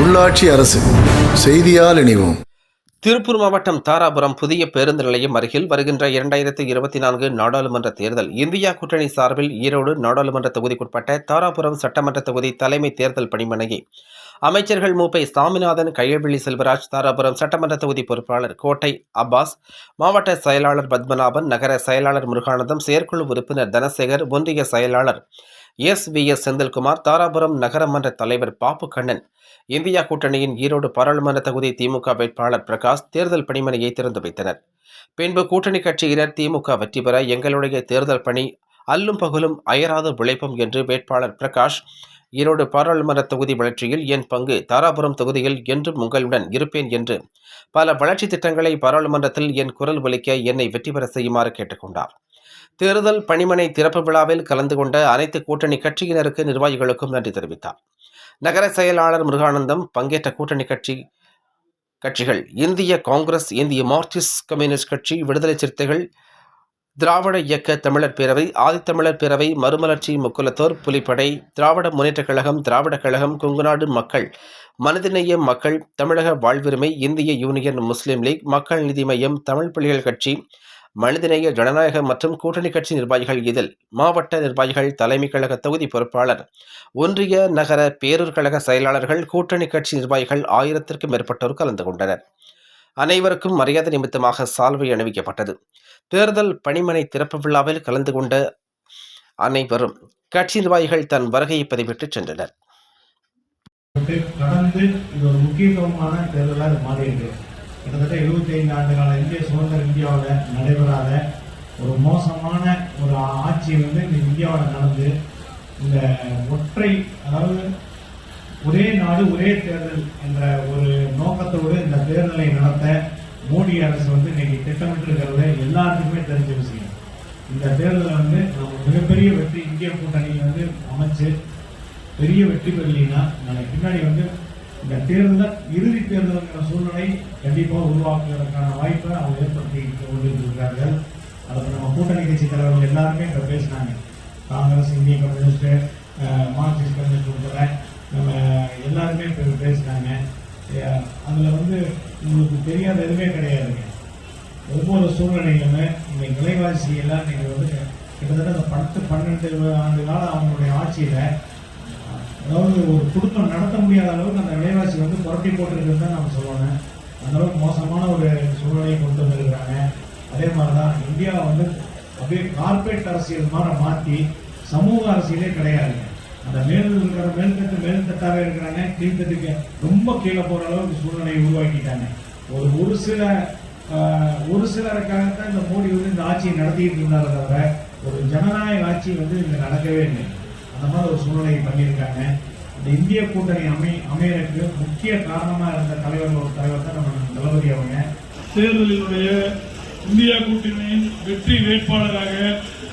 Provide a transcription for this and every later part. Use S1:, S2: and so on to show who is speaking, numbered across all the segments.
S1: உள்ளாட்சி அரசு செய்தியால் இணைவோம்.
S2: திருப்பூர் மாவட்டம் தாராபுரம் புதிய பேருந்து நிலையம் அருகில் வருகின்ற இரண்டாயிரத்தி இருபத்தி நான்கு நாடாளுமன்ற தேர்தல் இந்தியா கூட்டணி சார்பில் ஈரோடு நாடாளுமன்ற தொகுதிக்குட்பட்ட தாராபுரம் சட்டமன்ற தொகுதி தலைமை தேர்தல் பணிமனையை அமைச்சர்கள் மூப்பை சாமிநாதன் கையவிழி செல்வராஜ் தாராபுரம் சட்டமன்ற தொகுதி பொறுப்பாளர் கோட்டை அப்பாஸ் மாவட்ட செயலாளர் பத்மநாபன் நகர செயலாளர் முருகானந்தம் செயற்குழு உறுப்பினர் தனசேகர் ஒன்றிய செயலாளர் S. V. S. Senthilkumar Dharapuram நகரமன்ற தலைவர் பாப்பு கண்ணன் இந்தியா கூட்டணியின் ஈரோடு பாராளுமன்ற தொகுதி திமுக வேட்பாளர் பிரகாஷ் தேர்தல் பணிமனையை திறந்து வைத்தனர். பின்பு கூட்டணி கட்சியினர் திமுக வெற்றி பெற எங்களுடைய தேர்தல் பணி அல்லும் பகலும் அயராது உழைப்போம் என்று வேட்பாளர் பிரகாஷ் ஈரோடு பாராளுமன்ற தொகுதி வளர்ச்சியில் என் பங்கு தாராபுரம் தொகுதியில் என்றும் உங்களுடன் இருப்பேன் என்று பல வளர்ச்சி திட்டங்களை பாராளுமன்றத்தில் என் குரல் ஒலிக்க என்னை வெற்றி பெற செய்யுமாறு கேட்டுக்கொண்டார். தேர்தல் பணிமனை திறப்பு விழாவில் கலந்து கொண்ட அனைத்து கூட்டணி கட்சியினருக்கு நிர்வாகிகளுக்கும் நன்றி தெரிவித்தார். நகர செயலாளர் முருகானந்தம் பங்கேற்ற கூட்டணி கட்சி கட்சிகள் இந்திய காங்கிரஸ் இந்திய மார்க்சிஸ்ட் கம்யூனிஸ்ட் கட்சி விடுதலை சிறுத்தைகள் திராவிட இயக்க தமிழர் பேரவை ஆதித்தமிழர் பேரவை மறுமலர்ச்சி முக்குலத்தோர் புலிப்படை திராவிட முன்னேற்றக் கழகம் திராவிடக் கழகம் குங்குநாடு மக்கள் மனிதநேய மக்கள் தமிழக வாழ்வுரிமை இந்திய யூனியன் முஸ்லீம் லீக் மக்கள் நீதி மையம் தமிழ் புலிகள் கட்சி மனிதநேய ஜனநாயக மற்றும் கூட்டணி கட்சி நிர்வாகிகள் இதில் மாவட்ட நிர்வாகிகள் தலைமை கழக தொகுதி பொறுப்பாளர் ஒன்றிய நகர பேரூர் கழக செயலாளர்கள் கூட்டணி கட்சி நிர்வாகிகள் ஆயிரத்திற்கும் மேற்பட்டோர் கலந்து கொண்டனர். அனைவருக்கும் மரியாதை நிமித்தமாக சால்வை அணிவிக்கப்பட்டது. தேர்தல் பணிமனை திறப்பு விழாவில் கலந்து கொண்ட அனைவரும் கட்சி நிர்வாகிகள் தன் வருகையை பதிவிட்டு சென்றனர்.
S3: கடந்து இது ஒரு முக்கியத்துவமான தேர்தலாக இது மாறி இருக்கு கிட்டத்தட்ட 75 ஆண்டு கால இந்திய சுதந்திர இந்தியாவில் நடைபெறாத ஒரு மோசமான ஒரு ஆட்சி வந்து இந்தியாவில் நடந்து இந்த ஒற்றை அதாவது ஒரே நாடு ஒரே தேர்தல் என்ற ஒரு நோக்கத்தோடு இந்த தேர்தலை நடத்த மோடி அரசு வந்து இன்னைக்கு திட்டமிட்டிருக்கிறது எல்லாத்துக்குமே தெரிஞ்ச விஷயம். இந்த தேர்தலை வந்து நம்ம மிகப்பெரிய வெற்றி இந்திய கூட்டணி வந்து அமைச்சு பெரிய வெற்றி பெறலினா நாளைக்கு பின்னாடி வந்து இந்த தேர்தலில் இறுதி தேர்தலுங்கிற சூழ்நிலை கண்டிப்பாக உருவாக்குவதற்கான வாய்ப்பை அவங்க ஏற்படுத்தி கொண்டிருக்கிறார்கள். அதுக்கு நம்ம கூட்டணி கட்சி தலைவர்கள் எல்லாருமே இப்போ பேசினாங்க. காங்கிரஸ் இந்திய கம்யூனிஸ்ட் மார்க்சிஸ்ட் கம்யூனிஸ்ட் உட்பட நம்ம எல்லாருமே இப்போ பேசுகிறாங்க அதில் வந்து உங்களுக்கு தெரியாத எதுவுமே கிடையாதுங்க. ஒவ்வொரு சூழ்நிலையிலுமே இந்த விலைவாசி எல்லாம் நீங்கள் வந்து கிட்டத்தட்ட அந்த பத்து பன்னெண்டு ஆண்டு காலம் அவங்களுடைய ஆட்சியில் அதாவது ஒரு குடும்பம் நடத்த முடியாத அளவுக்கு அந்த விலைவாசி வந்து புரட்டி போட்டுருக்குன்னு தான் நம்ம சொல்லணும். அந்தளவுக்கு மோசமான ஒரு சூழ்நிலையை கொண்டு வந்திருக்கிறாங்க. அதே மாதிரி தான் இந்தியாவை வந்து அப்படியே கார்பரேட் அரசியல் மாதிரி மாற்றி சமூக அரசியலே கிடையாதுங்க. அந்த மேல் இருக்கிற மேல்தட்டு மேல்தட்டாகவே இருக்கிறாங்க கீழ்த்தட்டுக்கு ரொம்ப கீழே போகிற அளவுக்கு சூழ்நிலையை உருவாக்கிட்டாங்க ஒரு ஒரு சில ஒரு சிலருக்காகத்தான் இந்த மோடி வந்து இந்த ஆட்சியை நடத்திக்கிட்டு இருந்தாரே தவிர ஒரு ஜனநாயக ஆட்சி வந்து இங்கே நடக்கவே இல்லை. அந்த மாதிரி ஒரு சூழ்நிலையை பண்ணியிருக்காங்க. இந்த இந்திய கூட்டணி அமை அமையறதுக்கு முக்கிய காரணமாக இருந்த தலைவர் ஒரு தலைவர் தான் நம்ம தளபதி அவங்க.
S4: தேர்தலினுடைய இந்தியா கூட்டணியின் வெற்றி வேட்பாளராக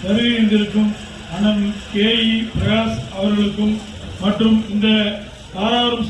S4: வருகின்றிருக்கும் அண்ணன் கே இ பிரகாஷ் அவர்களுக்கும் மற்றும் இந்த தாராபுரம்